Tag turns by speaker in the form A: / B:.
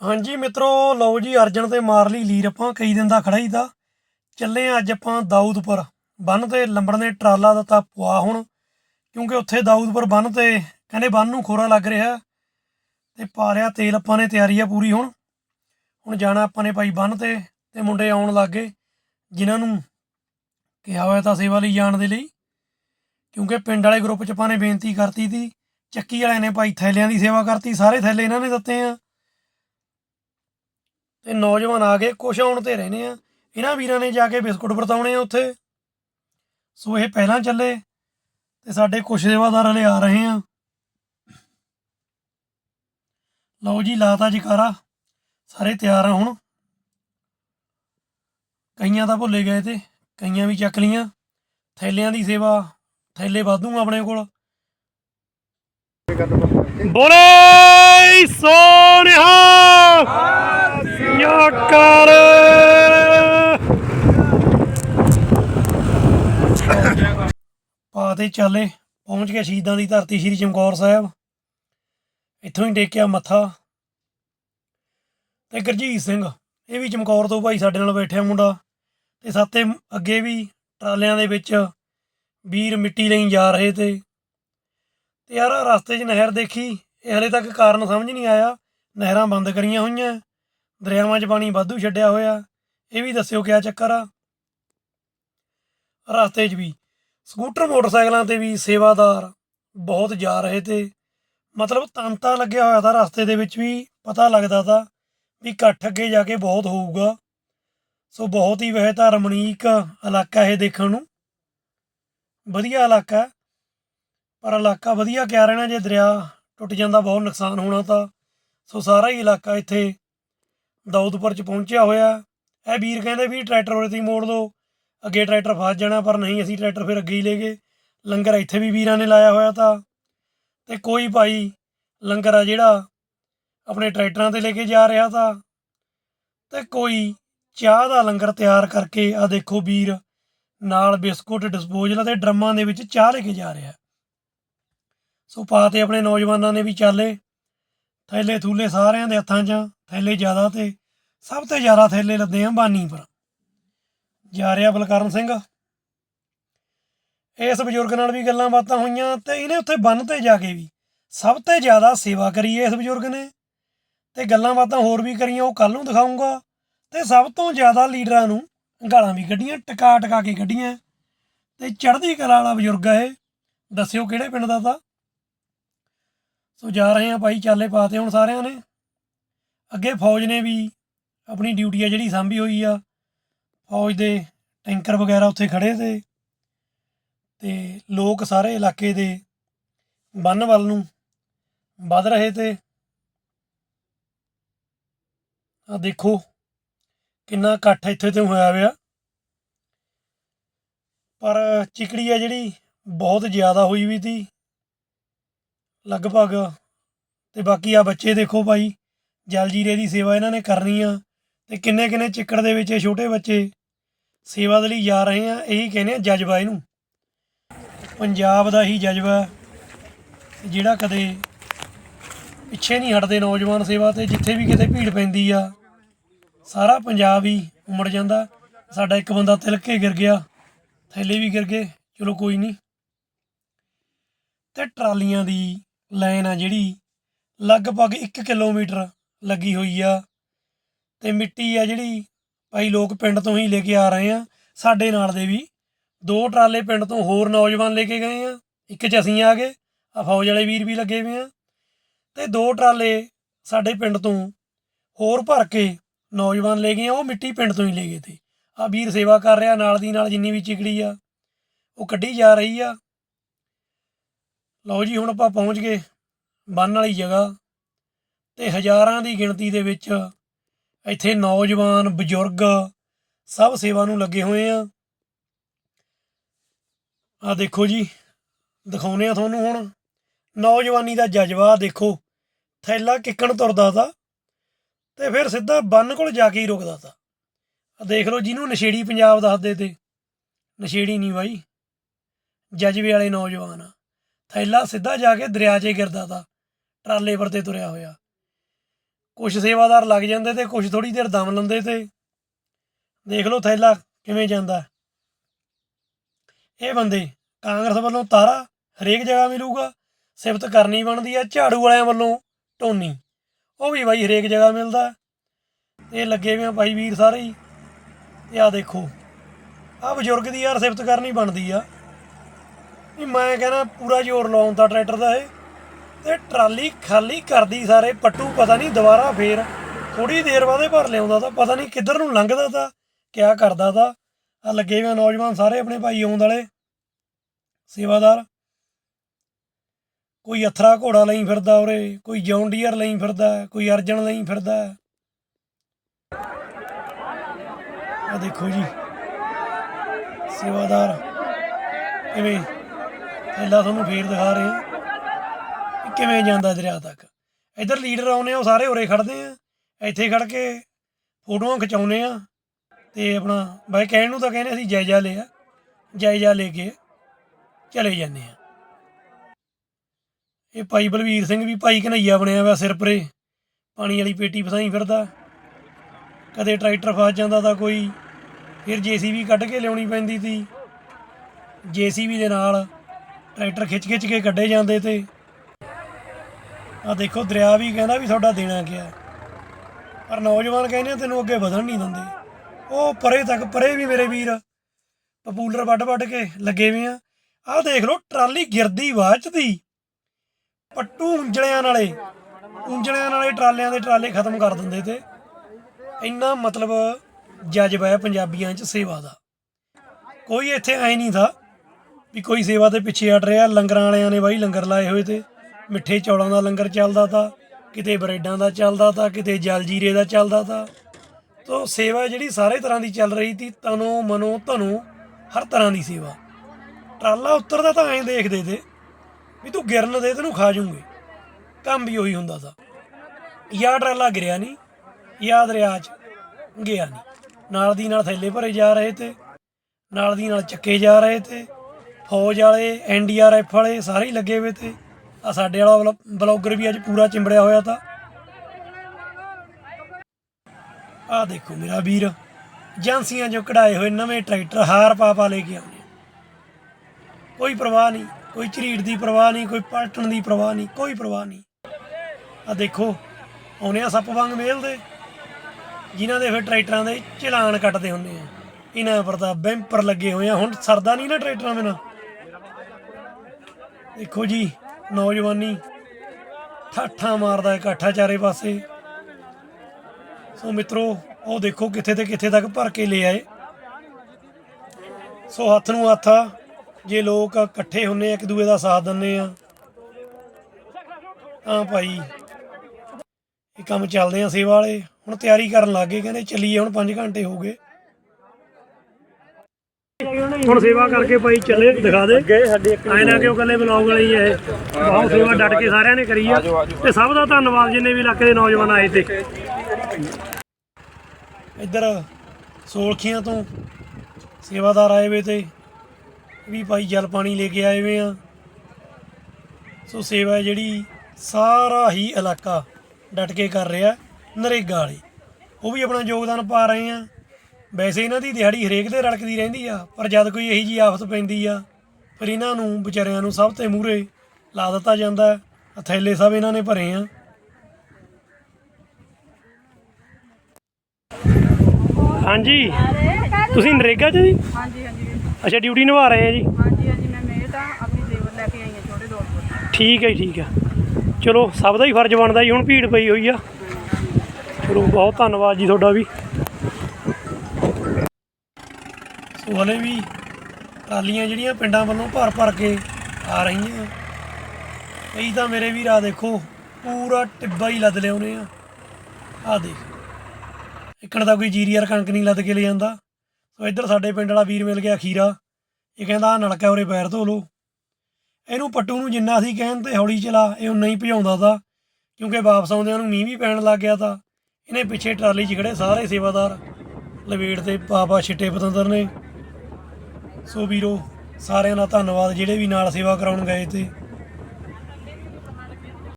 A: ਹਾਂਜੀ ਮਿੱਤਰੋ, ਲਓ ਜੀ ਅਰਜਨ ਤੇ ਮਾਰ ਲਈ ਲੀਰ ਆਪਾਂ, ਕਈ ਦਿਨ ਦਾ ਖੜਾ ਹੀ ਦਾ ਚੱਲੇ ਆਂ ਅੱਜ ਆਪਾਂ ਦਾਊਦਪੁਰ। ਬੰਨ ਤੇ ਲੰਬੜ ਨੇ ਟਰਾਲਾ ਦਿੱਤਾ ਪੁਆ ਹੁਣ, ਕਿਉਂਕਿ ਉੱਥੇ ਦਾਊਦਪੁਰ ਬੰਨ ਤੇ ਕਹਿੰਦੇ ਬੰਨ ਨੂੰ ਖੋਰਾ ਲੱਗ ਰਿਹਾ। ਤੇ ਪਾ ਲਿਆ ਤੇਲ ਆਪਾਂ ਨੇ ਤਿਆਰੀ ਆ ਪੂਰੀ ਹੁਣ। ਹੁਣ ਜਾਣਾ ਆਪਾਂ ਨੇ ਭਾਈ ਬੰਨ ਤੇ ਤੇ ਮੁੰਡੇ ਆਉਣ ਲੱਗੇ, ਜਿਨ੍ਹਾਂ ਨੂੰ ਕਿਹਾ ਹੋਇਆ ਤਾਂ ਸੇਵਾ ਲਈ ਜਾਣ ਦੇ ਲਈ। ਕਿਉਂਕਿ ਪਿੰਡ ਵਾਲੇ ਗਰੁੱਪ 'ਚ ਆਪਾਂ ਨੇ ਬੇਨਤੀ ਕਰਤੀ ਸੀ ਚੱਕੀ ਵਾਲਿਆਂ ਨੇ ਭਾਈ ਥੈਲਿਆਂ ਦੀ ਸੇਵਾ ਕਰਤੀ, ਸਾਰੇ ਥੈਲੇ ਇਹਨਾਂ ਨੇ ਦਿੱਤੇ ਆ। ਤੇ ਨੌਜਵਾਨ ਆ ਗਏ ਕੁਛ ਆਉਣ ਤੇ ਰਹਿੰਦੇ ਆ। ਇਹਨਾਂ ਵੀਰਾਂ ਨੇ ਜਾ ਕੇ ਬਿਸਕੁਟ ਵਰਤਾਉਣੇ ਆ ਉੱਥੇ। ਸੋ ਇਹ ਪਹਿਲਾਂ ਚੱਲੇ ਤੇ ਸਾਡੇ ਕੁਛ ਸੇਵਾਦਾਰ ਹਲੇ ਆ ਰਹੇ ਆ। ਲਓ ਜੀ, ਲਾਤਾ ਜਕਾਰਾ। ਸਾਰੇ ਤਿਆਰ ਆ ਹੁਣ। ਕਈਆਂ ਤਾਂ ਭੁੱਲੇ ਗਏ ਤੇ ਕਈਆਂ ਵੀ ਚੱਕ ਲੀਆਂ ਥੈਲਿਆਂ ਦੀ ਸੇਵਾ, ਥੈਲੇ ਵਾਧੂ ਆਪਣੇ ਕੋਲ। ਬੋਲੇ ਸੋਨਿਹਾ ਯਾਕਰ ਪਾ ਤੇ ਚਾਲੇ, ਪਹੁੰਚ ਗਿਆ ਸ਼ਹੀਦਾਂ ਦੀ ਧਰਤੀ ਸ੍ਰੀ ਚਮਕੌਰ ਸਾਹਿਬ। ਇੱਥੋਂ ਹੀ ਟੇਕਿਆ ਮੱਥਾ। ਤੇ ਗੁਰਜੀਤ ਸਿੰਘ, ਇਹ ਵੀ ਚਮਕੌਰ ਤੋਂ ਭਾਈ ਸਾਡੇ ਨਾਲ ਬੈਠਿਆ ਮੁੰਡਾ। ਤੇ ਸਾਤੇ ਅੱਗੇ ਵੀ ਟਰਾਲਿਆਂ ਦੇ ਵਿੱਚ ਵੀਰ ਮਿੱਟੀ ਲਈ ਜਾ ਰਹੇ ਤੇ। ਤੇ ਯਾਰ ਰਸਤੇ 'ਚ ਨਹਿਰ ਦੇਖੀ, ਇਹ ਹਲੇ ਤੱਕ ਕਾਰਨ ਸਮਝ ਨਹੀਂ ਆਇਆ। ਨਹਿਰਾਂ ਬੰਦ ਕਰੀਆਂ ਹੋਈਆਂ। ਦਰਿਆਵਾਂ 'ਚ ਪਾਣੀ ਵਾਧੂ ਛੱਡਿਆ ਹੋਇਆ, ਇਹ ਵੀ ਦੱਸਿਓ ਕਿਆ ਚੱਕਰ ਆ? ਰਸਤੇ 'ਚ ਵੀ, ਸਕੂਟਰ ਮੋਟਰਸਾਈਕਲਾਂ ਤੇ ਵੀ ਸੇਵਾਦਾਰ ਬਹੁਤ ਜਾ ਰਹੇ ਤੇ, ਮਤਲਬ ਤਾਂਤਾ ਲੱਗਿਆ ਹੋਇਆ ਤਾਂ ਰਸਤੇ ਦੇ ਵਿੱਚ ਵੀ ਪਤਾ ਲੱਗਦਾ ਤਾਂ ਵੀ ਇਕੱਠ ਅੱਗੇ ਜਾ ਕੇ ਬਹੁਤ ਹੋਊਗਾ। ਸੋ ਬਹੁਤ ਹੀ ਵਹਿ ਤਾਂ ਰਮਣੀਕ ਇਲਾਕਾ ਇਹ ਦੇਖਣ ਨੂੰ। ਵਧੀਆ ਇਲਾਕਾ ਪਰ ਇਲਾਕਾ ਵਧੀਆ ਕਿਆ ਰਹਿਣਾ ਜੇ ਦਰਿਆ ਟੁੱਟ ਜਾਂਦਾ ਬਹੁਤ ਨੁਕਸਾਨ ਹੋਣਾ ਤਾਂ। ਸੋ ਸਾਰਾ ਹੀ ਇਲਾਕਾ ਇੱਥੇ ਦੌਦਪੁਰ ਚ ਪਹੁੰਚਿਆ ਹੋਇਆ। ਇਹ ਵੀਰ ਕਹਿੰਦੇ ਵੀ ਟਰੈਕਟਰ ਉਰੇ 'ਤੇ ਮੋੜ ਦਿਓ। ਅੱਗੇ ਟਰੈਕਟਰ ਫਸ ਜਾਣਾ, ਪਰ ਨਹੀਂ, ਅਸੀਂ ਟਰੈਕਟਰ ਫਿਰ ਅੱਗੇ ਹੀ ਲੈ ਗਏ। ਲੰਗਰ ਇੱਥੇ ਵੀ ਵੀਰਾਂ ਨੇ ਲਾਇਆ ਹੋਇਆ ਤਾਂ। ਤੇ ਕੋਈ ਭਾਈ ਲੰਗਰ ਆ ਜਿਹੜਾ ਆਪਣੇ ਟਰੈਕਟਰਾਂ ਤੇ ਲੈ ਕੇ ਜਾ ਰਿਹਾ ਤਾਂ। ਤੇ ਕੋਈ ਚਾਹ ਦਾ ਲੰਗਰ ਤਿਆਰ ਕਰਕੇ ਆ ਦੇਖੋ ਵੀਰ, ਨਾਲ ਬਿਸਕੁਟ ਡਿਸਪੋਜ਼ਲ ਅਤੇ ਡਰਮਾਂ ਦੇ ਵਿੱਚ ਚਾਹ ਲੈ ਕੇ ਜਾ ਰਿਹਾ। ਸੋ ਪਾ ਤੇ ਆਪਣੇ ਨੌਜਵਾਨਾਂ ਨੇ ਵੀ ਚਾਲੇ। ਥੈਲੇ ਥੂਲੇ ਸਾਰਿਆਂ ਦੇ ਹੱਥਾਂ 'ਚ, ਥੈਲੇ ਜ਼ਿਆਦਾ ਤੇ ਸਭ ਤੋਂ ਜ਼ਿਆਦਾ ਥੈਲੇ ਲੱਦੇ ਆ ਬਾਨੀ ਪਰ। ਜਾ ਰਿਹਾ ਬਲਕਰਨ ਸਿੰਘ। ਇਸ ਬਜ਼ੁਰਗ ਨਾਲ ਵੀ ਗੱਲਾਂ ਬਾਤਾਂ ਹੋਈਆਂ ਤੇ ਇਹਨੇ ਉੱਥੇ ਬੰਨ ਤੇ ਜਾ ਕੇ ਵੀ ਸਭ ਤੋਂ ਜ਼ਿਆਦਾ ਸੇਵਾ ਕਰੀ ਇਸ ਬਜ਼ੁਰਗ ਨੇ। ਤੇ ਗੱਲਾਂ ਬਾਤਾਂ ਹੋਰ ਵੀ ਕਰੀਆਂ, ਉਹ ਕੱਲ ਨੂੰ ਦਿਖਾਉਂਗਾ ਤੇ ਸਭ ਤੋਂ ਜ਼ਿਆਦਾ ਲੀਡਰਾਂ ਨੂੰ ਗਾਲਾਂ ਵੀ ਕੱਢੀਆਂ ਟਕਾ ਟਕਾ ਕੇ ਕੱਢੀਆਂ। ਤੇ ਚੜ੍ਹਦੀ ਕਲਾ ਵਾਲਾ ਬਜ਼ੁਰਗ ਹੈ ਇਹ। ਦੱਸਿਓ ਕਿਹੜੇ ਪਿੰਡ ਦਾ ਤਾਂ? ਸੋ ਜਾ ਰਹੇ ਆ ਭਾਈ, ਚਾਲੇ ਪਾਤੇ ਹੁਣ ਸਾਰਿਆਂ ਨੇ। ਅੱਗੇ ਫੌਜ ਨੇ ਵੀ ਆਪਣੀ ਡਿਊਟੀ ਆ ਜਿਹੜੀ ਸਾਂਭੀ ਹੋਈ ਆ। ਫੌਜ ਦੇ ਟੈਂਕਰ ਵਗੈਰਾ ਉੱਥੇ ਖੜੇ ਤੇ ਤੇ ਲੋਕ ਸਾਰੇ ਇਲਾਕੇ ਦੇ ਬੰਨ ਵੱਲ ਨੂੰ ਵੱਧ ਰਹੇ ਤੇ। ਆ ਦੇਖੋ ਕਿੰਨਾ ਇਕੱਠ ਇੱਥੇ ਤੇ ਹੋਇਆ ਹੋਇਆ ਪਰ ਚਿਕੜੀ ਆ ਜਿਹੜੀ ਬਹੁਤ ਜ਼ਿਆਦਾ ਹੋਈ ਵੀ ਤੀ। ਲਗਭਗ। ਤੇ ਬਾਕੀ ਆ ਬੱਚੇ ਦੇਖੋ ਭਾਈ ਜਲ ਜੀਰੇ ਦੀ ਸੇਵਾ ਇਹਨਾਂ ਨੇ ਕਰਨੀ ਆ। ਤੇ ਕਿੰਨੇ ਕਿੰਨੇ ਚਿੱਕੜ ਦੇ ਵਿੱਚ ਇਹ ਛੋਟੇ ਬੱਚੇ ਸੇਵਾ ਦੇ ਲਈ ਜਾ ਰਹੇ ਆ, ਇਹੀ ਕਹਿੰਦੇ ਆ ਜਜ਼ਬਾ ਇਹਨੂੰ। ਪੰਜਾਬ ਦਾ ਹੀ ਜਜ਼ਬਾ ਜਿਹੜਾ ਕਦੇ ਪਿੱਛੇ ਨਹੀਂ ਹਟਦੇ ਨੌਜਵਾਨ ਸੇਵਾ ਤੇ, ਜਿੱਥੇ ਵੀ ਕਿਤੇ ਭੀੜ ਪੈਂਦੀ ਆ, ਸਾਰਾ ਪੰਜਾਬ ਹੀ ਉਮੜ ਜਾਂਦਾ। ਸਾਡਾ ਇੱਕ ਬੰਦਾ ਤਿਲਕ ਕੇ ਗਿਰ ਗਿਆ, ਥੈਲੇ ਵੀ ਗਿਰ ਗਏ, ਚਲੋ ਕੋਈ ਨਹੀਂ। ਤੇ ਟਰਾਲੀਆਂ ਦੀ ਲਾਈਨ ਆ ਜਿਹੜੀ, ਲਗਭਗ 1 ਕਿਲੋਮੀਟਰ ਲੱਗੀ ਹੋਈ ਆ ਤੇ ਮਿੱਟੀ ਆ ਜਿਹੜੀ, ਭਾਈ ਲੋਕ ਪਿੰਡ ਤੋਂ ਹੀ ਲੈ ਕੇ ਆ ਰਹੇ ਆ। ਸਾਡੇ ਨਾਲ ਦੇ ਵੀ ਦੋ ਟਰਾਲੇ ਪਿੰਡ ਤੋਂ ਹੋਰ ਨੌਜਵਾਨ ਲੈ ਕੇ ਗਏ ਆ। ਇੱਕ ਚ ਅਸੀਂ ਆ ਗਏ, ਆ ਫੌਜ ਵਾਲੇ ਵੀਰ ਵੀ ਲੱਗੇ ਹੋਏ ਆ। ਤੇ ਦੋ ਟਰਾਲੇ ਸਾਡੇ ਪਿੰਡ ਤੋਂ ਹੋਰ ਭਰ ਕੇ ਨੌਜਵਾਨ ਲੈ ਗਏ ਆ, ਉਹ ਮਿੱਟੀ ਪਿੰਡ ਤੋਂ ਹੀ ਲੈ ਗਏ ਤੇ। ਆ ਵੀਰ ਸੇਵਾ ਕਰ ਰਿਹਾ, ਨਾਲ ਦੀ ਨਾਲ ਜਿੰਨੀ ਵੀ ਚਿਕੜੀ ਆ, ਉਹ ਕੱਢੀ ਜਾ ਰਹੀ ਆ। ਲਓ ਜੀ, ਹੁਣ ਆਪਾਂ ਪਹੁੰਚ ਗਏ ਬੰਨ ਵਾਲੀ ਜਗ੍ਹਾ ਤੇ ਹਜ਼ਾਰਾਂ ਦੀ ਗਿਣਤੀ ਦੇ ਵਿੱਚ ਇੱਥੇ ਨੌਜਵਾਨ, ਬਜ਼ੁਰਗ ਸਭ ਸੇਵਾ ਨੂੰ ਲੱਗੇ ਹੋਏ ਆ। ਆ ਦੇਖੋ ਜੀ ਦਿਖਾਉਨੇ ਆ ਤੁਹਾਨੂੰ ਹੁਣ। ਨੌਜਵਾਨੀ ਦਾ ਜਜ਼ਬਾ ਦੇਖੋ, ਥੈਲਾ ਕਿੱਕਣ ਤੁਰਦਾ ਤਾ ਤੇ ਫਿਰ ਸਿੱਧਾ ਬੰਨ ਕੋਲ ਜਾ ਕੇ ਹੀ ਰੁਕਦਾ ਤਾ। ਆ ਦੇਖ ਲਓ ਜਿਹਨੂੰ ਨਸ਼ੇੜੀ ਪੰਜਾਬ ਦੱਸਦੇ ਤੇ। ਨਸ਼ੇੜੀ ਨਹੀਂ ਬਾਈ, ਜਜ਼ਬੇ ਵਾਲੇ ਨੌਜਵਾਨ ਆ। ਥੈਲਾ ਸਿੱਧਾ ਜਾ ਕੇ ਦਰਿਆ 'ਚ ਗਿਰਦਾ ਤਾ, ਟਰਾਲੇ ਪਰ ਤੇ ਤੁਰਿਆ ਹੋਇਆ। ਕੁਝ ਸੇਵਾਦਾਰ ਲੱਗ ਜਾਂਦੇ ਤੇ ਕੁਝ ਥੋੜੀ ਦੇਰ ਦਮ ਲੈਂਦੇ ਤੇ ਦੇਖ ਲਓ ਥੈਲਾ ਕਿਵੇਂ ਜਾਂਦਾ। ਇਹ ਬੰਦੇ ਕਾਂਗਰਸ ਵੱਲੋਂ ਤਾਰਾ ਹਰੇਕ ਜਗ੍ਹਾ ਮਿਲੂਗਾ, ਸਿਫਤ ਕਰਨੀ ਬਣਦੀ ਆ ਝਾੜੂ ਵਾਲਿਆਂ ਵੱਲੋਂ ਟੋਨੀ। ਉਹ ਵੀ ਬਾਈ ਹਰੇਕ ਜਗ੍ਹਾ ਮਿਲਦਾ। ਇਹ ਲੱਗੇ ਹੋਏ ਆ ਭਾਈ ਵੀਰ ਸਾਰੇ ਹੀ। ਇਹ ਆ ਦੇਖੋ ਆ ਬਜ਼ੁਰਗ ਦੀ ਯਾਰ ਸਿਫਤ ਕਰਨੀ ਬਣਦੀ ਆ। ਵੀ ਮੈਂ ਕਹਿੰਦਾ ਪੂਰਾ ਜ਼ੋਰ ਲਾਉਂਦਾ ਟਰੈਕਟਰ ਦਾ ਇਹ। ਤੇ ਟਰਾਲੀ ਖਾਲੀ ਕਰਦੀ ਸਾਰੇ, ਪੱਟੂ ਪਤਾ ਨਹੀਂ ਦੁਬਾਰਾ ਫੇਰ ਥੋੜੀ ਦੇਰ ਬਾਅਦ ਇਹ ਭਰ ਲਿਆਉਂਦਾ ਤਾਂ ਪਤਾ ਨਹੀਂ ਕਿੱਧਰ ਨੂੰ ਲੰਘਦਾ ਤਾਂ, ਕਿਆ ਕਰਦਾ ਤਾਂ। ਆ ਲੱਗੇ ਹੋਏ ਨੌਜਵਾਨ ਸਾਰੇ ਆਪਣੇ ਭਾਈ ਆਉਣ ਵਾਲੇ, ਸੇਵਾਦਾਰ। ਕੋਈ ਅਥਰਾ ਘੋੜਾ ਲਈ ਫਿਰਦਾ ਉਰੇ, ਕੋਈ ਜੌਨ ਡੀਅਰ ਲਈ ਫਿਰਦਾ, ਕੋਈ ਅਰਜਨ ਲਈ ਫਿਰਦਾ। ਆ ਦੇਖੋ ਜੀ, ਸੇਵਾਦਾਰ, ਕਿਵੇਂ ਪਹਿਲਾਂ ਤੁਹਾਨੂੰ ਫੇਰ ਦਿਖਾ ਰਹੇ ਹਾਂ ਕਿ ਕਿਵੇਂ ਜਾਂਦਾ ਦਰਿਆ ਤੱਕ। ਇੱਧਰ ਲੀਡਰ ਆਉਨੇ ਆ, ਉਹ ਸਾਰੇ ਉਰੇ ਖੜਦੇ ਆ। ਇੱਥੇ ਖੜ ਕੇ ਫੋਟੋਆਂ ਖਿਚਾਉਨੇ ਆ ਤੇ ਆਪਣਾ ਬਾਈ ਕਹਿਣ ਨੂੰ ਤਾਂ ਕਹਿੰਦੇ ਅਸੀਂ ਜਾਇਜ਼ਾ ਲਿਆ ਜਾਇਜ਼ਾ ਲੈ ਕੇ ਚਲੇ ਜਾਂਦੇ ਆ। ਇਹ ਭਾਈ ਬਲਵੀਰ ਸਿੰਘ ਵੀ ਭਾਈ ਕਨਈਆ ਬਣਿਆ ਹੋਇਆ ਸਿਰ ਪਰੇ, ਪਾਣੀ ਵਾਲੀ ਪੇਟੀ ਫਸਾਈ ਫਿਰਦਾ। ਕਦੇ ਟਰੈਕਟਰ ਫਸ ਜਾਂਦਾ ਤਾਂ ਕੋਈ, ਫਿਰ ਜੀਸੀਬੀ ਕੱਢ ਕੇ ਲਿਆਉਣੀ ਪੈਂਦੀ ਸੀ ਜੀਸੀਬੀ ਦੇ ਨਾਲ ਟਰੈਕਟਰ ਖਿੱਚ ਖਿੱਚ ਕੇ ਕੱਢੇ ਜਾਂਦੇ ਤੇ। ਆ ਦੇਖੋ, ਦਰਿਆ ਵੀ ਕਹਿੰਦਾ ਵੀ ਤੁਹਾਡਾ ਦੇਣਾ ਕਿਆ। ਪਰ ਨੌਜਵਾਨ ਕਹਿੰਦੇ ਤੈਨੂੰ ਅੱਗੇ ਵਧਣ ਨਹੀਂ ਦਿੰਦੇ। ਉਹ ਪਰੇ ਤੱਕ, ਪਰੇ ਵੀ ਮੇਰੇ ਵੀਰ। ਪਪੂਲਰ ਵੱਢ ਵੱਢ ਕੇ ਲੱਗੇ ਹੋਏ ਆ। ਆਹ ਦੇਖ ਲਓ, ਟਰਾਲੀ ਗਿਰਦੀ ਬਾਅਦ ਚ ਦੀ। ਪੱਟੂ ਉਂਜਲਿਆਂ ਨਾਲੇ। ਉਂਜਲਿਆਂ ਨਾਲੇ ਟਰਾਲਿਆਂ ਦੇ ਟਰਾਲੇ ਖਤਮ ਕਰ ਦਿੰਦੇ ਤੇ। ਇੰਨਾ ਮਤਲਬ ਜਜ਼ਬਾ ਹੈ ਪੰਜਾਬੀਆਂ 'ਚ ਸੇਵਾ ਦਾ। ਕੋਈ ਇੱਥੇ ਐ ਨਹੀਂ ਥਾ ਵੀ ਕੋਈ ਸੇਵਾ 'ਤੇ ਪਿੱਛੇ ਹਟ ਰਿਹਾ, ਲੰਗਰਾਂ ਵਾਲਿਆਂ ਨੇ ਬਾਈ ਲੰਗਰ ਲਾਏ ਹੋਏ ਤੇ, ਮਿੱਠੇ ਚੌਲਾਂ ਦਾ ਲੰਗਰ ਚੱਲਦਾ ਤਾ, ਕਿਤੇ ਬਰੈਡਾਂ ਦਾ ਚੱਲਦਾ ਤਾ, ਕਿਤੇ ਜਲ ਜੀਰੇ ਦਾ ਚੱਲਦਾ ਤਾ। ਤੋ ਸੇਵਾ ਜਿਹੜੀ ਸਾਰੇ ਤਰ੍ਹਾਂ ਦੀ ਚੱਲ ਰਹੀ ਤੀ, ਤਨੋ, ਮਨੋ, ਧਨੋ, ਹਰ ਤਰ੍ਹਾਂ ਦੀ ਸੇਵਾ। ਟਰਾਲਾ ਉੱਤਰਦਾ ਤਾਂ ਐਂ ਦੇਖਦੇ ਤੇ, ਵੀ ਤੂੰ ਗਿਰਨ ਦੇ ਤੈਨੂੰ ਖਾ ਜੂਗੇ। ਕੰਮ ਵੀ ਉਹੀ ਹੁੰਦਾ ਤਾ। ਯਾ ਟਰਾਲਾ ਗਿਰਿਆ ਨਹੀਂ ਯਾ ਦਰਿਆ 'ਚ ਗਿਆ ਨਹੀਂ ਨਾਲ ਦੀ ਨਾਲ ਥੈਲੇ ਭਰੇ ਜਾ ਰਹੇ ਤੇ, ਨਾਲ ਦੀ ਨਾਲ ਚੱਕੇ ਜਾ ਰਹੇ ਤੇ ਫੌਜ ਵਾਲੇ ਐਨਡੀਆਰਐਫ ਵਾਲੇ ਸਾਰੇ ਹੀ ਲੱਗੇ ਹੋਏ ਤੇ ਆ ਸਾਡੇ ਵਾਲਾ ਬਲੌ- ਬਲੌਗਰ ਵੀ ਅੱਜ ਪੂਰਾ ਚਿੰਬੜਿਆ ਹੋਇਆ ਤਾਂ। ਆ ਦੇਖੋ ਮੇਰਾ ਵੀਰ, ਏਜੰਸੀਆਂ ਜੋ ਕਢਾਏ ਹੋਏ ਨਵੇਂ ਟਰੈਕਟਰ ਹਾਰ ਪਾ ਪਾ ਲੈ ਕੇ ਆਉਂਦੇ ਕੋਈ ਪਰਵਾਹ ਨਹੀਂ, ਕੋਈ ਝਰੀੜ ਦੀ ਪਰਵਾਹ ਨਹੀਂ, ਕੋਈ ਪਲਟਣ ਦੀ ਪਰਵਾਹ ਨਹੀਂ, ਕੋਈ ਪਰਵਾਹ ਨਹੀਂ। ਆ ਦੇਖੋ ਆਉਨੇ ਆ ਸੱਪ ਵਾਂਗ ਮੇਲਦੇ ਜਿਨ੍ਹਾਂ ਦੇ ਫਿਰ ਟਰੈਕਟਰਾਂ ਦੇ ਚਲਾਨ ਕੱਟਦੇ ਹੁੰਦੇ ਆ। ਇਹਨਾਂ ਪਰ ਤਾਂ ਬੈਂਪਰ ਲੱਗੇ ਹੋਏ ਆ, ਹੁਣ ਸਰਦਾ ਨਹੀਂ ਨਾ ਟਰੈਕਟਰਾਂ ਬਿਨਾਂ। ਦੇਖੋ ਜੀ, ਨੌਜਵਾਨੀ ਠਾਠਾ ਮਾਰਦਾ ਇਕੱਠਾ ਚਾਰੇ ਪਾਸੇ। ਸੋ ਮਿੱਤਰੋ, ਉਹ ਦੇਖੋ ਕਿੱਥੇ ਤੇ ਕਿੱਥੇ ਤੱਕ ਭਰ ਕੇ ਲੈ ਆਏ। ਸੋ ਹੱਥ ਨੂੰ ਹੱਥ ਆ, ਜੇ ਲੋਕ ਇਕੱਠੇ ਹੁੰਨੇ ਆ, ਇੱਕ ਦੂਏ ਦਾ ਸਾਥ ਦਿੰਨੇ ਆ, ਤਾਂ ਭਾਈ ਇਹ ਕੰਮ ਚੱਲਦੇ ਆ ਸੇਵਾ ਵਾਲੇ। ਹੁਣ ਤਿਆਰੀ ਕਰਨ ਲੱਗੇ ਕਹਿੰਦੇ ਚੱਲੀਏ, ਹੁਣ 5 ਘੰਟੇ ਹੋ ਗਏ। ਹੁਣ ਸੇਵਾ ਕਰਕੇ ਭਾਈ ਚੱਲੇ ਦਿਖਾ ਦੇ।
B: ਅੱਗੇ ਸਾਡੀ ਇੱਕ
A: ਐ ਨਾ ਕਿਉਂ ਕੱਲੇ ਬਲੌਗ ਵਾਲੇ ਹੀ ਇਹ। ਬਹੁਤ ਸੇਵਾ ਡਟ ਕੇ ਸਾਰਿਆਂ ਨੇ ਕਰੀ ਆ। ਤੇ ਸਭ ਦਾ ਧੰਨਵਾਦ ਜਿੰਨੇ ਵੀ ਇਲਾਕੇ ਦੇ ਨੌਜਵਾਨ ਆਏ ਤੇ। ਇੱਧਰ ਸੋਲਖੀਆਂ ਤੋਂ ਸੇਵਾਦਾਰ ਆਏ ਵੇ ਤੇ ਵੀ ਭਾਈ ਜਲ ਪਾਣੀ ਲੈ ਕੇ ਆਏ ਵੇ ਆ। ਸੋ ਸੇਵਾ ਜਿਹੜੀ ਸਾਰਾ ਹੀ ਇਲਾਕਾ ਡਟ ਕੇ ਕਰ ਰਿਹਾ ਨਰੇਗਾ ਵਾਲੇ। ਉਹ ਵੀ ਆਪਣਾ ਯੋਗਦਾਨ ਪਾ ਰਹੇ ਆ। ਵੈਸੇ ਇਹਨਾਂ ਦੀ ਦਿਹਾੜੀ ਹਰੇਕ ਦੇ ਰੜਕਦੀ ਰਹਿੰਦੀ ਆ ਪਰ ਜਦ ਕੋਈ ਇਹੀ ਜੀ ਆਫਤ ਪੈਂਦੀ ਆ ਫਿਰ ਇਹਨਾਂ ਨੂੰ ਵਿਚਾਰਿਆਂ ਨੂੰ ਸਭ ਤੇ ਮੂਹਰੇ ਲਾ ਦਿੱਤਾ ਜਾਂਦਾ ਹੈ। ਥੈਲੇ ਸਭ ਇਹਨਾਂ ਨੇ ਭਰੇ ਆ। ਹਾਂਜੀ ਤੁਸੀਂ ਨਰੇਗਾ 'ਚ ਜੀ?
C: ਹਾਂਜੀ ਹਾਂਜੀ
A: ਅੱਛਾ ਡਿਊਟੀ ਨਿਭਾ ਰਹੇ ਆ ਜੀ?
C: ਹਾਂਜੀ ਹਾਂਜੀ ਮੈਂ ਮੇਟ ਆ ਆਪਣੀ ਲੇਬਰ ਲੈ ਕੇ ਆਈ ਹਾਂ ਛੋਟੇ ਦੌਰ ਤੋਂ।
A: ਠੀਕ ਹੈ ਜੀ, ਠੀਕ ਹੈ ਚਲੋ ਸਭ ਦਾ ਹੀ ਫਰਜ਼ ਬਣਦਾ ਜੀ ਹੁਣ ਭੀੜ ਪਈ ਹੋਈ ਆ। ਚਲੋ ਬਹੁਤ ਧੰਨਵਾਦ ਜੀ ਤੁਹਾਡਾ ਵੀ। ਸੋ ਹਲੇ ਵੀ ਟਰਾਲੀਆਂ ਜਿਹੜੀਆਂ ਪਿੰਡਾਂ ਵੱਲੋਂ ਭਰ ਭਰ ਕੇ ਆ ਰਹੀਆਂ। ਕਈ ਤਾਂ ਮੇਰੇ ਵੀਰ ਆ ਦੇਖੋ, ਪੂਰਾ ਟਿੱਬਾ ਹੀ ਲੱਦ ਲਿਆਉਨੇ ਆ। ਆ ਦੇਖ। ਇੱਕਣ ਦਾ ਕੋਈ ਜੀਰੀਆਰ ਕਣਕ ਨਹੀਂ ਲੱਦ ਕੇ ਲੈ ਜਾਂਦਾ। ਸੋ ਇੱਧਰ ਸਾਡੇ ਪਿੰਡ ਵਾਲਾ ਵੀਰ ਮਿਲ ਗਿਆ ਖੀਰਾ। ਇਹ ਕਹਿੰਦਾ, ਆਹ ਨਲਕਾ ਉਰੇ ਪੈਰ ਧੋ ਲਓ। ਇਹਨੂੰ ਪੱਟੂ ਨੂੰ ਜਿੰਨਾ ਅਸੀਂ ਕਹਿਣ ਤੇ ਹੌਲੀ ਚਲਾ, ਇਹ ਉਨਾ ਹੀ ਭਜਾਉਂਦਾ ਤਾ। ਕਿਉਂਕਿ ਵਾਪਸ ਆਉਂਦਿਆਂ ਨੂੰ ਮੀਂਹ ਵੀ ਪੈਣ ਲੱਗ ਗਿਆ ਤਾ। ਇਹਨੇ ਪਿੱਛੇ ਟਰਾਲੀ 'ਚ ਖੜੇ ਸਾਰੇ ਸੇਵਾਦਾਰ। ਲਵੇੜ ਤੇ ਪਾਪਾ ਛਿੱਟੇ ਪਤੰਦਰ ਨੇ। ਸੋ ਵੀਰੋ ਸਾਰਿਆਂ ਦਾ ਧੰਨਵਾਦ ਜਿਹੜੇ ਵੀ ਨਾਲ ਸੇਵਾ ਕਰਾਉਣ ਗਏ ਤੇ